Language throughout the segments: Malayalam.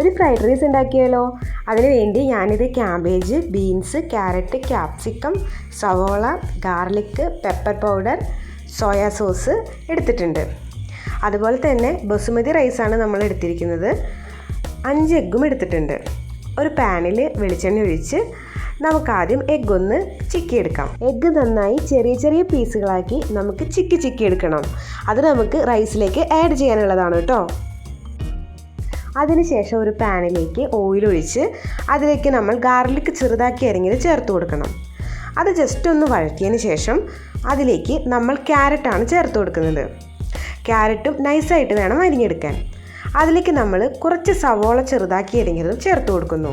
ഒരു ഫ്രൈഡ് റൈസ് ഉണ്ടാക്കിയാലോ? അതിന് വേണ്ടി ഞാനിത് ക്യാബേജ് ബീൻസ് ക്യാരറ്റ് ക്യാപ്സിക്കം സവോള garlic pepper powder soya sauce എടുത്തിട്ടുണ്ട്. അതുപോലെ തന്നെ ബസുമതി റൈസാണ് നമ്മൾ എടുത്തിരിക്കുന്നത്. അഞ്ച് എഗ്ഗും എടുത്തിട്ടുണ്ട്. ഒരു പാനിൽ വെളിച്ചെണ്ണ ഒഴിച്ച് നമുക്കാദ്യം എഗ്ഗ് ഒന്ന് ചിക്കി എടുക്കാം. എഗ്ഗ് നന്നായി ചെറിയ ചെറിയ പീസുകളാക്കി നമുക്ക് ചിക്കി ചിക്കി എടുക്കണം. അത് നമുക്ക് റൈസിലേക്ക് ആഡ് ചെയ്യാനുള്ളതാണ് കേട്ടോ. അതിനുശേഷം ഒരു പാനിലേക്ക് ഓയിൽ ഒഴിച്ച് അതിലേക്ക് നമ്മൾ ഗാർലിക് ചെറുതാക്കി അരിഞ്ഞത് ചേർത്ത് കൊടുക്കണം. അത് ജസ്റ്റ് ഒന്ന് വഴറ്റിയതിന് ശേഷം അതിലേക്ക് നമ്മൾ ക്യാരറ്റാണ് ചേർത്ത് കൊടുക്കുന്നത്. ക്യാരറ്റും നൈസായിട്ട് വേണം അരിഞ്ഞെടുക്കാൻ. അതിലേക്ക് നമ്മൾ കുറച്ച് സവോള ചെറുതാക്കി അരിഞ്ഞതും ചേർത്ത് കൊടുക്കുന്നു.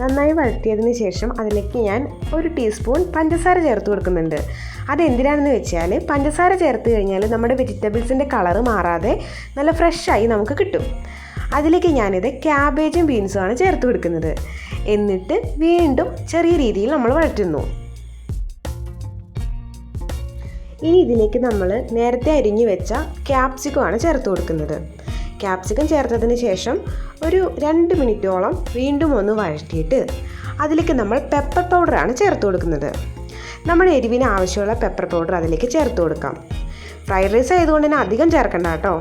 നന്നായി വഴറ്റിയതിന് ശേഷം അതിലേക്ക് ഞാൻ ഒരു ടീസ്പൂൺ പഞ്ചസാര ചേർത്ത് കൊടുക്കുന്നുണ്ട്. അതെന്തിനാണെന്ന് വെച്ചാൽ പഞ്ചസാര ചേർത്ത് കഴിഞ്ഞാൽ നമ്മുടെ വെജിറ്റബിൾസിന്റെ കളറ് മാറാതെ നല്ല ഫ്രഷായി നമുക്ക് കിട്ടും. അതിലേക്ക് ഞാനിത് ക്യാബേജും ബീൻസുമാണ് ചേർത്ത് കൊടുക്കുന്നത്. എന്നിട്ട് വീണ്ടും ചെറിയ രീതിയിൽ നമ്മൾ വഴറ്റുന്നു. ഇനി ഇതിലേക്ക് നമ്മൾ നേരത്തെ അരിഞ്ഞു വെച്ച ക്യാപ്സിക്കമാണ് ചേർത്ത് കൊടുക്കുന്നത്. ക്യാപ്സിക്കം ചേർത്തതിന് ശേഷം ഒരു രണ്ട് മിനിറ്റോളം വീണ്ടും ഒന്ന് വഴറ്റിയിട്ട് അതിലേക്ക് നമ്മൾ പെപ്പർ പൗഡറാണ് ചേർത്ത് കൊടുക്കുന്നത്. നമ്മുടെ എരിവിന് ആവശ്യമുള്ള പെപ്പർ പൗഡർ അതിലേക്ക് ചേർത്ത് കൊടുക്കാം. ഫ്രൈഡ് റൈസ് ആയതുകൊണ്ട് തന്നെ അധികം ചേർക്കണ്ട കേട്ടോ.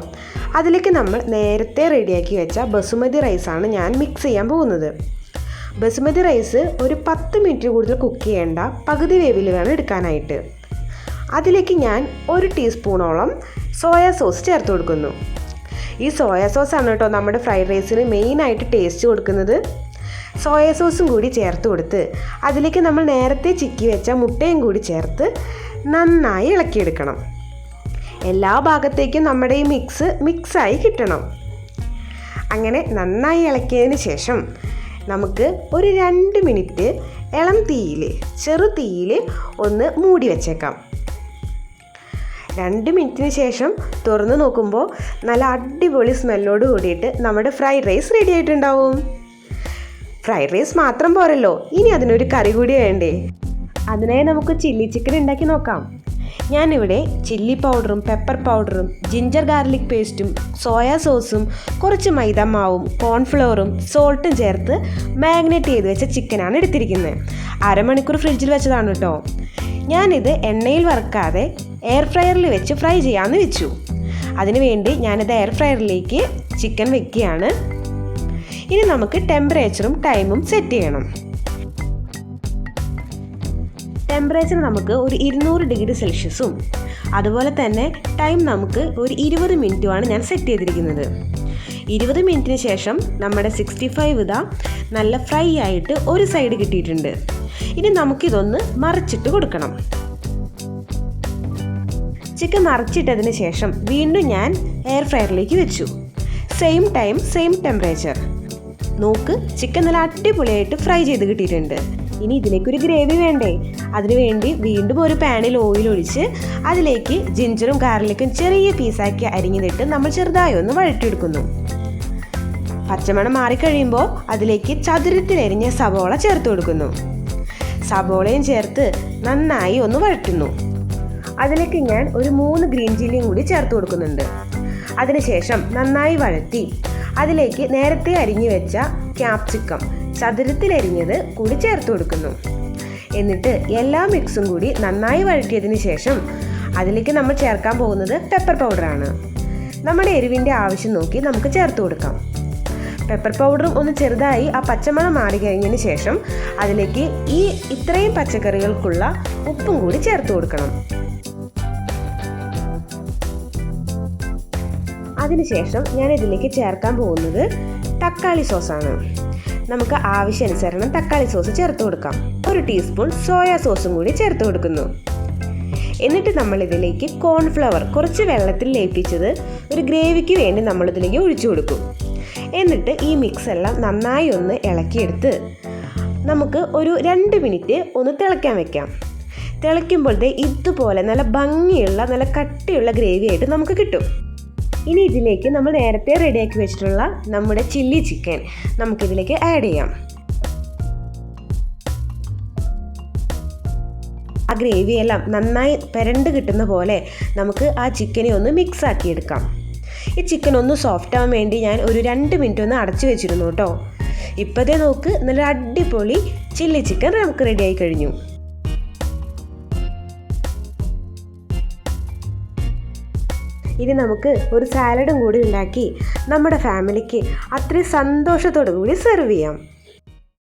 അതിലേക്ക് നമ്മൾ നേരത്തെ റെഡിയാക്കി വെച്ച ബസുമതി റൈസാണ് ഞാൻ മിക്സ് ചെയ്യാൻ പോകുന്നത്. ബസുമതി റൈസ് ഒരു പത്ത് മിനിറ്റ് കൂടുതൽ കുക്ക് ചെയ്യേണ്ട പകുതി വേവിൽ വേണം എടുക്കാനായിട്ട്. അതിലേക്ക് ഞാൻ ഒരു ടീസ്പൂണോളം സോയാ സോസ് ചേർത്ത് കൊടുക്കുന്നു. ഈ സോയ സോസാണ് കേട്ടോ നമ്മുടെ ഫ്രൈഡ് റൈസിന് മെയിനായിട്ട് ടേസ്റ്റ് കൊടുക്കുന്നത്. സോയ സോസും കൂടി ചേർത്ത് കൊടുത്ത് അതിലേക്ക് നമ്മൾ നേരത്തെ ചിക്കി വെച്ച മുട്ടയും കൂടി ചേർത്ത് നന്നായി ഇളക്കിയെടുക്കണം. എല്ലാ ഭാഗത്തേക്കും നമ്മുടെ ഈ മിക്സ് മിക്സായി കിട്ടണം. അങ്ങനെ നന്നായി ഇളക്കിയതിന് ശേഷം നമുക്ക് ഒരു രണ്ട് മിനിറ്റ് ഇളം തീയിൽ ചെറു തീയിൽ ഒന്ന് മൂടി വെച്ചേക്കാം. രണ്ട് മിനിറ്റിന് ശേഷം തുറന്ന് നോക്കുമ്പോൾ നല്ല അടിപൊളി സ്മെല്ലോട് കൂടിയിട്ട് നമ്മുടെ ഫ്രൈഡ് റൈസ് റെഡി ആയിട്ടുണ്ടാവും. ഫ്രൈഡ് റൈസ് മാത്രം പോരല്ലോ ഇനി അതിനൊരു കറി കൂടി വേണ്ടേ? അതിനായി നമുക്ക് ചില്ലി ചിക്കൻ ഉണ്ടാക്കി നോക്കാം. ഞാനിവിടെ ചില്ലി പൗഡറും പെപ്പർ പൗഡറും ജിഞ്ചർ ഗാർലിക് പേസ്റ്റും സോയാ സോസും കുറച്ച് മൈദ മാവും കോൺഫ്ലവറും സോൾട്ടും ചേർത്ത് മാഗ്നേറ്റ് ചെയ്ത് വെച്ച ചിക്കനാണ് എടുത്തിരിക്കുന്നത്. അരമണിക്കൂർ ഫ്രിഡ്ജിൽ വെച്ചതാണ് കേട്ടോ. ഞാനിത് എണ്ണയിൽ വറുക്കാതെ എയർ ഫ്രയറിൽ വെച്ച് ഫ്രൈ ചെയ്യാമെന്ന് വെച്ചു. അതിനുവേണ്ടി ഞാനിത് എയർ ഫ്രയറിലേക്ക് ചിക്കൻ വെക്കുകയാണ്. ഇനി നമുക്ക് ടെമ്പറേച്ചറും ടൈമും സെറ്റ് ചെയ്യണം. ടെമ്പറേച്ചർ നമുക്ക് ഒരു ഇരുന്നൂറ് ഡിഗ്രി സെൽഷ്യസും അതുപോലെ തന്നെ ടൈം നമുക്ക് ഒരു ഇരുപത് മിനിറ്റുമാണ് ഞാൻ സെറ്റ് ചെയ്തിരിക്കുന്നത്. ഇരുപത് മിനിറ്റിന് ശേഷം നമ്മുടെ സിക്സ്റ്റി ഫൈവ് ഇതാ നല്ല ഫ്രൈ ആയിട്ട് ഒരു സൈഡ് കിട്ടിയിട്ടുണ്ട്. ഇനി നമുക്കിതൊന്ന് മറിച്ചിട്ട് കൊടുക്കണം. ചിക്കൻ മറിച്ചിട്ടതിന് ശേഷം വീണ്ടും ഞാൻ എയർ ഫ്രയറിലേക്ക് വെച്ചു. സെയിം ടൈം സെയിം ടെമ്പറേച്ചർ നോക്ക് ചിക്കൻ നല്ല അടിപൊളിയായിട്ട് ഫ്രൈ ചെയ്ത് കിട്ടിയിട്ടുണ്ട്. ഇനി ഇതിലേക്കൊരു ഗ്രേവി വേണ്ടേ? അതിനുവേണ്ടി വീണ്ടും ഒരു പാനിൽ ഓയിൽ ഒഴിച്ച് അതിലേക്ക് ജിഞ്ചറും ഗാർലിക്കും ചെറിയ പീസാക്കി അരിഞ്ഞിട്ട് നമ്മൾ ചെറുതായി ഒന്ന് വഴറ്റിയെടുക്കുന്നു. പച്ചമണം മാറിക്കഴിയുമ്പോൾ അതിലേക്ക് ചതുരത്തിലരിഞ്ഞ സവോള ചേർത്ത് കൊടുക്കുന്നു. സവോളയും ചേർത്ത് നന്നായി ഒന്ന് വഴറ്റുന്നു. അതിലേക്ക് ഞാൻ ഒരു മൂന്ന് ഗ്രീൻ ചില്ലിയും കൂടി ചേർത്ത് കൊടുക്കുന്നുണ്ട്. അതിനുശേഷം നന്നായി വഴറ്റി അതിലേക്ക് നേരത്തെ അരിഞ്ഞു വെച്ച ക്യാപ്സിക്കം ചതുരത്തിലരിഞ്ഞത് കൂടി ചേർത്ത് കൊടുക്കുന്നു. എന്നിട്ട് എല്ലാ മിക്സും കൂടി നന്നായി വഴറ്റിയതിന് ശേഷം അതിലേക്ക് നമ്മൾ ചേർക്കാൻ പോകുന്നത് പെപ്പർ പൗഡറാണ് നമ്മുടെ എരിവിന്റെ ആവശ്യം നോക്കി നമുക്ക് ചേർത്ത് കൊടുക്കാം. പെപ്പർ പൗഡറും ഒന്ന് ചെറുതായി ആ പച്ചമണം മാറി കഴിഞ്ഞതിന് ശേഷം അതിലേക്ക് ഈ ഇത്രയും പച്ചക്കറികൾക്കുള്ള ഉപ്പും കൂടി ചേർത്ത് കൊടുക്കണം. അതിനുശേഷം ഞാൻ ഇതിലേക്ക് ചേർക്കാൻ പോകുന്നത് തക്കാളി സോസാണ്. നമുക്ക് ആവശ്യാനുസരണം തക്കാളി സോസ് ചേർത്ത് കൊടുക്കാം. ഒരു ടീസ്പൂൺ സോയാ സോസും കൂടി ചേർത്ത് കൊടുക്കുന്നു. എന്നിട്ട് നമ്മൾ ഇതിലേക്ക് കോൺഫ്ലവർ കുറച്ച് വെള്ളത്തിൽ ലയിപ്പിച്ചത് ഒരു ഗ്രേവിക്ക് വേണ്ടി നമ്മൾ ഇതിലേക്ക് ഒഴിച്ചു കൊടുക്കും. എന്നിട്ട് ഈ മിക്സ് എല്ലാം നന്നായി ഒന്ന് ഇളക്കിയെടുത്ത് നമുക്ക് ഒരു രണ്ട് മിനിറ്റ് ഒന്ന് തിളയ്ക്കാൻ വെക്കാം. തിളയ്ക്കുമ്പോഴത്തെ ഇതുപോലെ നല്ല ഭംഗിയുള്ള നല്ല കട്ടിയുള്ള ഗ്രേവി ആയിട്ട് നമുക്ക് കിട്ടും. ഇനി ഇതിലേക്ക് നമ്മൾ നേരത്തെ റെഡിയാക്കി വെച്ചിട്ടുള്ള നമ്മുടെ ചില്ലി ചിക്കൻ നമുക്കിതിലേക്ക് ആഡ് ചെയ്യാം. ആ ഗ്രേവിയെല്ലാം നന്നായി പെരണ്ട് കിട്ടുന്ന പോലെ നമുക്ക് ആ ചിക്കനെ ഒന്ന് മിക്സ് ആക്കിയെടുക്കാം. ഈ ചിക്കൻ ഒന്ന് സോഫ്റ്റ് ആവാൻ വേണ്ടി ഞാൻ ഒരു രണ്ട് മിനിറ്റ് ഒന്ന് അടച്ചു വെച്ചിരുന്നു കേട്ടോ. ഇപ്പോഴത്തെ നോക്ക് നല്ല അടിപൊളി ചില്ലി ചിക്കൻ നമുക്ക് റെഡിയായി കഴിഞ്ഞു. ഇനി നമുക്ക് ഒരു സാലഡും കൂടി ഉണ്ടാക്കി നമ്മുടെ ഫാമിലിക്ക് അത്രയും സന്തോഷത്തോടു കൂടി സെർവ് ചെയ്യാം.